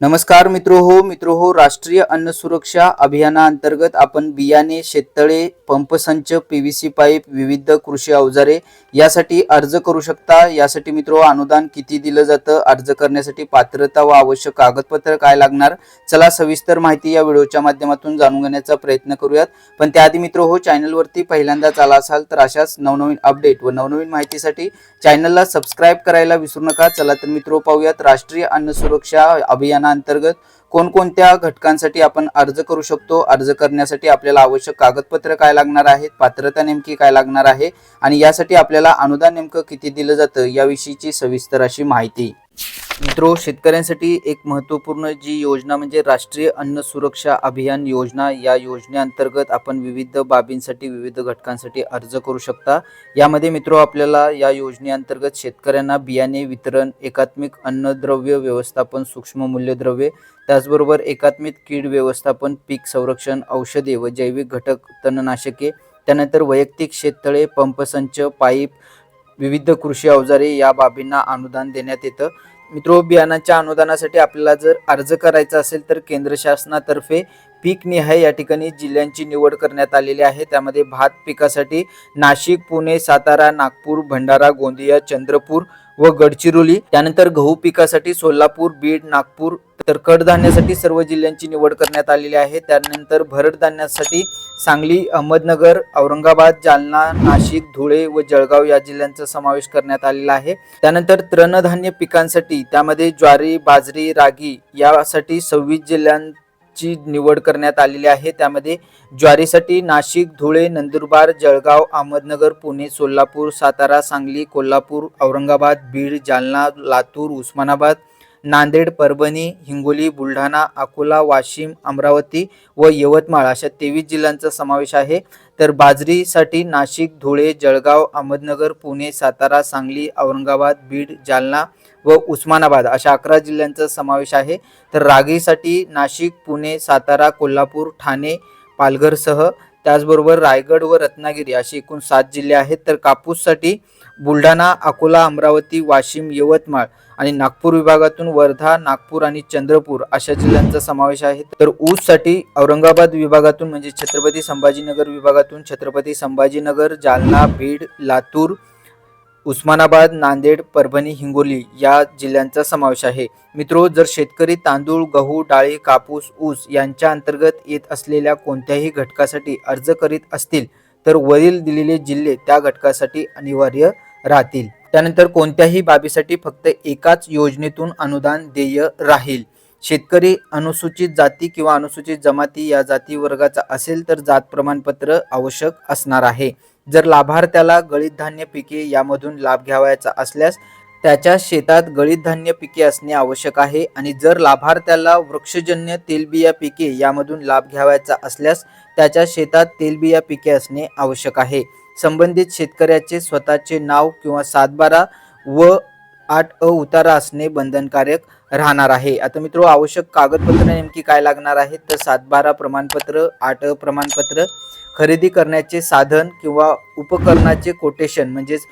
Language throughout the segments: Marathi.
नमस्कार मित्रो हो मित्रो हो राष्ट्रीय अन्न सुरक्षा अभियानाअंतर्गत आपण बियाणे शेततळे पंपसंच सी पाईप विविध कृषी अवजारे यासाठी अर्ज करू शकता. यासाठी मित्रो अनुदान किती दिलं जातं अर्ज करण्यासाठी पात्रता व आवश्यक कागदपत्र काय लागणार? चला सविस्तर माहिती या व्हिडिओच्या माध्यमातून जाणून घेण्याचा प्रयत्न करूयात. पण त्याआधी मित्रो हो चॅनलवरती पहिल्यांदाच आला असाल तर अशाच नवनवीन अपडेट व नवनवीन माहितीसाठी चॅनलला सबस्क्राईब करायला विसरू नका. चला तर मित्रो पाहूयात राष्ट्रीय अन्न सुरक्षा अभियान योजनांतर्गत कोणकोणत्या घटकांसाठी आपण अर्ज करू शकतो अर्ज करण्यासाठी आपल्याला आवश्यक कागदपत्र काय लागणार आहेत पात्रता नेमकी काय लागणार आहे आणि यासाठी आपल्याला अनुदान नेमकं किती दिलं जातं याविषयीची सविस्तर अशी माहिती. मित्रो शेतकऱ्यांसाठी एक महत्त्वपूर्ण जी योजना म्हणजे राष्ट्रीय अन्न सुरक्षा अभियान योजना. या योजनेअंतर्गत आपण विविध बाबींसाठी विविध घटकांसाठी अर्ज करू शकता. यामध्ये मित्रो आपल्याला या योजनेअंतर्गत शेतकऱ्यांना बियाणे वितरण एकात्मिक अन्नद्रव्य व्यवस्थापन सूक्ष्म मूल्यद्रव्ये त्याचबरोबर एकात्मिक कीड व्यवस्थापन पीक संरक्षण औषधे व जैविक घटक तणनाशके त्यानंतर वैयक्तिक शेततळे पंपसंच पाईप विविध कृषी अवजारे या बाबींना अनुदान देण्यात येतं. मित्रो बियाणांच्या अनुदानासाठी आपल्याला जर अर्ज करायचा असेल तर केंद्र शासनातर्फे पीक निहाय या ठिकाणी जिल्ह्यांची निवड करण्यात आलेली आहे. त्यामध्ये भात पिकासाठी नाशिक पुणे सातारा नागपूर भंडारा गोंदिया चंद्रपूर व गडचिरोली. त्यानंतर गहू पिकासाठी सोलापूर बीड नागपूर तर कडधान्यासाठी सर्व जिल्ह्यांची निवड करण्यात आलेली आहे. त्यानंतर भरड धान्यासाठी सांगली अहमदनगर औरंगाबाद जालना नाशिक धुळे व जळगाव या जिल्ह्यांचा समावेश करण्यात आलेला आहे. त्यानंतर तृणधान्य पिकांसाठी त्यामध्ये ज्वारी बाजरी रागी यासाठी सव्वीस जिल्ह्यांची निवड करण्यात आलेली आहे. त्यामध्ये ज्वारीसाठी नाशिक धुळे नंदुरबार जळगाव अहमदनगर पुणे सोलापूर सातारा सांगली कोल्हापूर औरंगाबाद बीड जालना लातूर उस्मानाबाद नांदेड परभणी हिंगोली बुलढाणा अकोला वाशिम अमरावती व यवतमाळ अशा तेवीस जिल्ह्यांचा समावेश आहे. तर बाजरीसाठी नाशिक धुळे जळगाव अहमदनगर पुणे सातारा सांगली औरंगाबाद बीड जालना व उस्मानाबाद अशा अकरा जिल्ह्यांचा समावेश आहे. तर रागीसाठी नाशिक पुणे सातारा कोल्हापूर ठाणे पालघरसह त्याचबरोबर रायगड व रत्नागिरी असे एकूण सात जिल्हे आहेत. तर कापूससाठी बुलढाणा अकोला अमरावती वाशिम यवतमाळ आणि नागपूर विभागातून वर्धा नागपूर आणि चंद्रपूर अशा जिल्ह्यांचा समावेश आहे. तर ऊससाठी औरंगाबाद विभागातून म्हणजे छत्रपती संभाजीनगर विभागातून छत्रपती संभाजीनगर जालना बीड लातूर उस्मानाबाद नांदेड परभणी हिंगोली या जिल्ह्यांचा समावेश आहे. मित्रो जर शेतकरी तांदूळ गहू डाळी कापूस ऊस यांच्या अंतर्गत येत असलेल्या कोणत्याही घटकासाठी अर्ज करीत असतील तर वरील दिलेले जिल्हे त्या घटकासाठी अनिवार्य राहतील. त्यानंतर कोणत्याही बाबीसाठी फक्त एकाच योजनेतून अनुदान देय राहील. शेतकरी अनुसूचित जाती किंवा अनुसूचित जमाती या जाती वर्गाचा असेल तर जात प्रमाणपत्र आवश्यक असणार आहे. जर लाभार्थ्याला गळीत धान्य पिके यामधून लाभ घ्यावायचा असल्यास त्याच्या शेतात गळीत धान्य पिके असणे आवश्यक आहे आणि जर लाभार्थ्याला वृक्षजन्य तेलबिया पिके यामधून लाभ घ्यावायचा असल्यास त्याच्या शेतात तेलबिया पिके असणे आवश्यक आहे. संबंधित शेतकऱ्याचे स्वतःचे नाव किंवा सातबारा व आठ अ उतारा असणे बंधनकारक राहणार आहे. आता मित्रो आवश्यक कागदपत्र नेमकी काय लागणार आहेत? तर सातबारा प्रमाणपत्र आठ अ प्रमाणपत्र खरेदी करण्याचे साधन किंवा उपकरणाचे कोटेशन म्हणजेच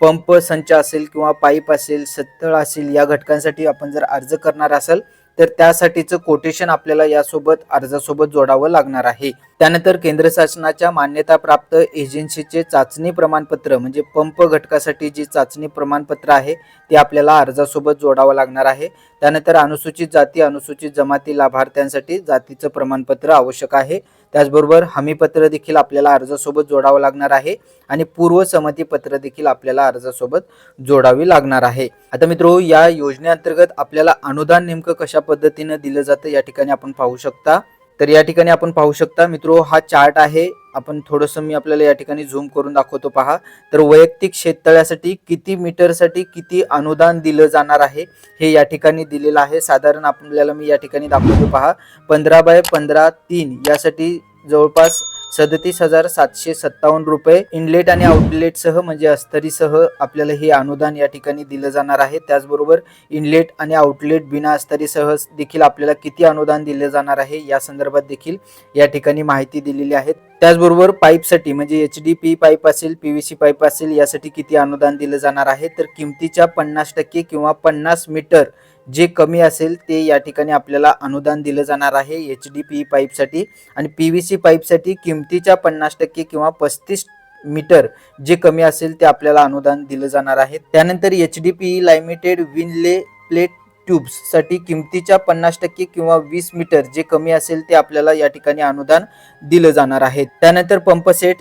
पंप संच असेल किंवा पाईप असेल सत्तळ असेल या घटकांसाठी आपण जर अर्ज करणार असाल तर त्यासाठीचं कोटेशन आपल्याला यासोबत अर्जासोबत जोडावं लागणार आहे. त्यानंतर केंद्र शासनाच्या मान्यताप्राप्त एजन्सीचे चाचणी प्रमाणपत्र म्हणजे पंप घटकासाठी जी चाचणी प्रमाणपत्र आहे ते आपल्याला अर्जासोबत जोडावं लागणार आहे. त्यानंतर अनुसूचित जाती अनुसूचित जमाती लाभार्थ्यांसाठी जातीचं प्रमाणपत्र आवश्यक आहे. त्याचबरोबर हमीपत्र देखील आपल्याला अर्जासोबत जोडावं लागणार आहे आणि पूर्वसंमती पत्र देखील आपल्याला अर्जासोबत जोडावी लागणार आहे. आता मित्रो या योजनेअंतर्गत आपल्याला अनुदान नेमकं कशा पद्धतीनं दिलं जातं या ठिकाणी आपण पाहू शकता. तर या ठिकाणी आपण पाहू शकता मित्रो हा चार्ट आहे. आपण थोडंसं मी आपल्याला या ठिकाणी झूम करून दाखवतो पहा. तर वैयक्तिक शेततळ्यासाठी किती मीटरसाठी किती अनुदान दिलं जाणार आहे हे या ठिकाणी दिलेलं आहे. साधारण आपल्याला मी या ठिकाणी दाखवतो पहा. पंधरा बाय पंधरा तीन यासाठी जवळपास सदतीस हजार सातशे सत्तावन्न रुपये इनलेट आणि आउटलेट सह म्हणजे अस्तरीसह आपल्याला हे अनुदान या ठिकाणी दिलं जाणार आहे. त्याचबरोबर इनलेट आणि आउटलेट बिना अस्तरीसह देखील आपल्याला किती अनुदान दिले जाणार आहे या संदर्भात देखील या ठिकाणी माहिती दिलेली आहे. त्याचबरोबर पाईपसाठी म्हणजे एच डी पी पाईप असेल पी व्ही सी पाईप असेल यासाठी किती अनुदान दिलं जाणार आहे? तर किमतीच्या पन्नास टक्के किंवा पन्नास मीटर जे कमी असेल ते या ठिकाणी आपल्याला अनुदान दिलं जाणार आहे एच डी पी पाईपसाठी. आणि पी व्ही सी पाईपसाठी किमतीच्या पन्नास टक्के किंवा पस्तीस मीटर जे कमी असेल ते आपल्याला अनुदान दिलं जाणार आहे. त्यानंतर H D P limited vinyl plate ट्यूब्ससाठी किमतीच्या पन्नास टक्के किंवा वीस मीटर जे कमी असेल ते आपल्याला या ठिकाणी अनुदान दिलं जाणार आहे. त्यानंतर पंप सेट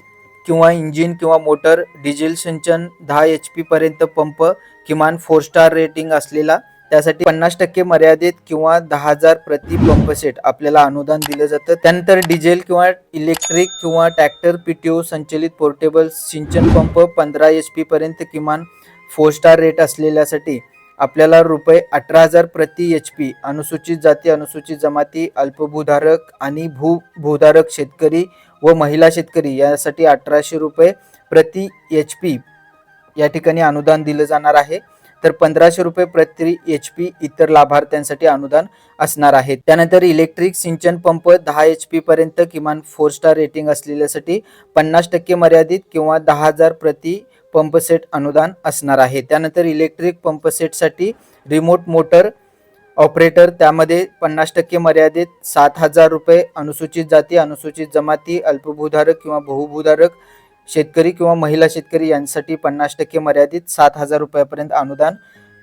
किंवा इंजिन किंवा मोटर डिझेल सिंचन दहा एच पी पर्यंत पंप किमान फोर स्टार रेटिंग असलेला त्यासाठी पन्नास टक्के मर्यादित किंवा दहा हजार प्रति पंप सेट आपल्याला अनुदान दिलं जातं. त्यानंतर डिझेल किंवा इलेक्ट्रिक किंवा ट्रॅक्टर पीटीओ संचलित पोर्टेबल सिंचन पंप पंधरा एच पी पर्यंत किमान फोर स्टार रेट असलेल्यासाठी आपल्याला रुपये अठरा हजार प्रति एच पी अनुसूचित जाती अनुसूचित जमाती अल्पभूधारक आणि भू भूधारक शेतकरी व महिला शेतकरी यासाठी अठराशे रुपये प्रति एच पी या ठिकाणी अनुदान दिलं जाणार आहे. तर पंधराशे रुपये प्रति एच पी इतर लाभार्थ्यांसाठी अनुदान असणार आहे. त्यानंतर इलेक्ट्रिक सिंचन पंप दहा एच पी पर्यंत किमान फोर स्टार रेटिंग असलेल्यासाठी पन्नास टक्के मर्यादित किंवा दहा हजार प्रति पंपसेट अनुदान असणार आहे. त्यानंतर इलेक्ट्रिक पंपसेटसाठी रिमोट मोटर ऑपरेटर त्यामध्ये पन्नास टक्के मर्यादित सात हजार रुपये अनुसूचित जाती अनुसूचित जमाती अल्पभूधारक किंवा बहुभूधारक शेतकरी किंवा महिला शेतकरी यांसाठी पन्नास टक्के मर्यादित सात हजार रुपयापर्यंत अनुदान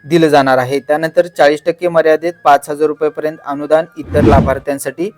दिलं जाणार आहे. त्यानंतर चाळीस टक्के मर्यादित पाच हजार रुपयापर्यंत अनुदान इतर लाभार्थ्यांसाठी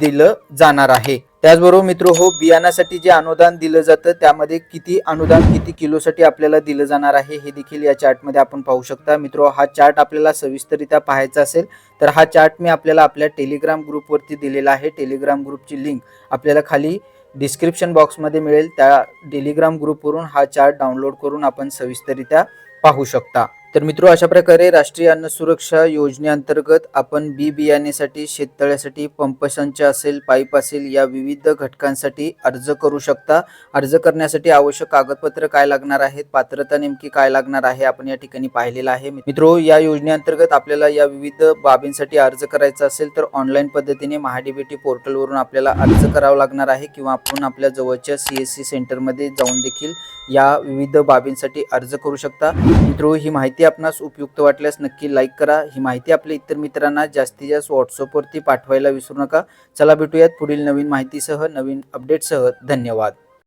दिलं जाणार आहे. त्याचबरोबर मित्र हो बियाणासाठी जे अनुदान दिलं जातं त्यामध्ये किती अनुदान किती किलोसाठी आपल्याला दिलं जाणार आहे हे देखील या चार्टमध्ये आपण पाहू शकता. मित्र हो, हा चार्ट आपल्याला सविस्तरित्या पाहायचा असेल तर हा चार्ट मी आपल्याला आपल्या टेलिग्राम ग्रुपवरती दिलेला आहे. टेलिग्राम ग्रुपची लिंक आपल्याला खाली डिस्क्रिप्शन बॉक्समध्ये मिळेल. त्या टेलिग्राम ग्रुपवरून हा चार्ट डाउनलोड करून आपण सविस्तरित्या पाहू शकता. तर मित्र अशा प्रकारे राष्ट्रीय अन्न सुरक्षा योजनेअंतर्गत आपण बी बियाणेसाठी शेततळ्यासाठी पंपसंच असेल पाईप असेल या विविध घटकांसाठी अर्ज करू शकता. अर्ज करण्यासाठी आवश्यक कागदपत्र काय लागणार आहेत पात्रता नेमकी काय लागणार आहे आपण या ठिकाणी पाहिलेलं आहे. मित्रो या योजनेअंतर्गत आपल्याला या विविध बाबींसाठी अर्ज करायचा असेल तर ऑनलाईन पद्धतीने महाडीबीटी पोर्टलवरून आपल्याला अर्ज करावा लागणार आहे किंवा आपण आपल्या जवळच्या सी एस सी सेंटरमध्ये जाऊन देखील या विविध बाबींसाठी अर्ज करू शकता. मित्रो ही माहिती माहिती आपणास उपयुक्त वाटल्यास नक्की लाईक करा. ही माहिती आपल्या इतर मित्रांना जास्तीत जास्त व्हॉट्सअपवरती पाठवायला विसरू नका. चला भेटूयात पुढील नवीन माहितीसह नवीन अपडेटसह धन्यवाद.